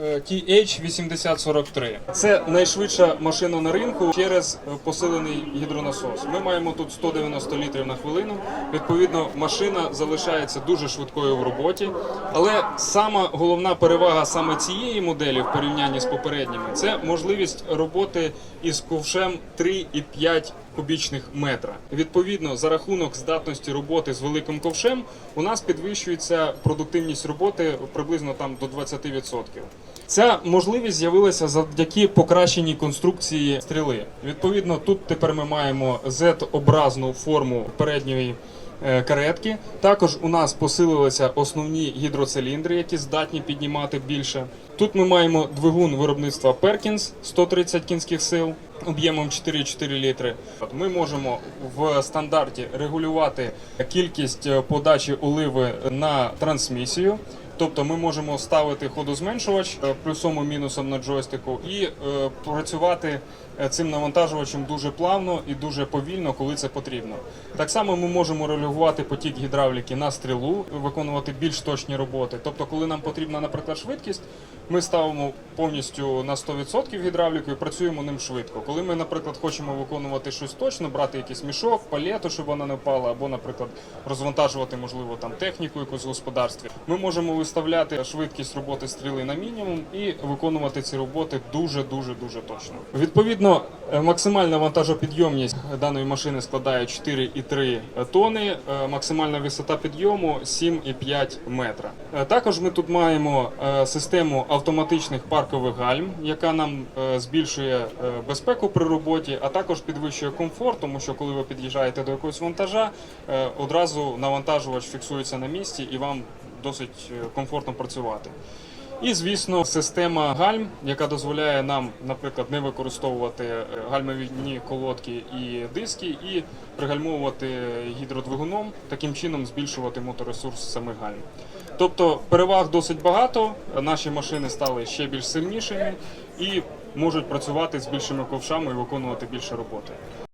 Е, TH8043. Це найшвидша машина на ринку через посилений гідронасос. Ми маємо тут 190 літрів на хвилину. Відповідно, машина залишається дуже швидкою в роботі. Але сама головна перевага саме цієї моделі в порівнянні з попередніми це можливість роботи із ковшем 3,5 кубічних метра. Відповідно, за рахунок здатності роботи з великим ковшем у нас підвищується продуктивність роботи приблизно там до 20%. Ця можливість з'явилася завдяки покращеній конструкції стріли. Відповідно, тут тепер ми маємо Z-образну форму передньої каретки. Також у нас посилилися основні гідроциліндри, які здатні піднімати більше. Тут ми маємо двигун виробництва Perkins 130 кінських сил об'ємом 4,4 літри. Ми можемо в стандарті регулювати кількість е, подачі оливи на трансмісію. Тобто ми можемо ставити ходозменшувач е, плюсом і мінусом на джойстику і е, працювати е, цим навантажувачем дуже плавно і дуже повільно, коли це потрібно. Так само ми можемо регулювати потік гідравліки на стрілу, виконувати більш точні роботи. Тобто, коли нам потрібна, наприклад, швидкість, ми ставимо повністю на 100% гідравліку і працюємо ним швидко. Коли ми, наприклад, хочемо виконувати щось точно, брати якийсь мішок, палету, щоб вона не впала, або, наприклад, розвантажувати, можливо, там техніку якусь в господарстві, ми можемо виставляти швидкість роботи стріли на мінімум і виконувати ці роботи дуже дуже дуже точно. Відповідно, е, максимальна вантажопідйомність даної машини складає 4,3 тони, е, максимальна висота підйому 7,5 метра. Е, Також ми тут маємо систему автоматичних паркових гальм, яка нам е, збільшує е, безпеку при роботі, а також підвищує комфорт, тому що коли ви під'їжджаєте до якогось вантажа, е, одразу навантажувач фіксується на місці і вам досить комфортно працювати. І, звісно, система гальм, яка дозволяє нам, наприклад, не використовувати е, гальмовідні колодки і диски, і пригальмовувати гідродвигуном, таким чином збільшувати моторесурс самих гальм. Тобто переваг досить багато. Наші машини стали ще більш сильнішими і можуть працювати з більшими ковшами і виконувати більше роботи.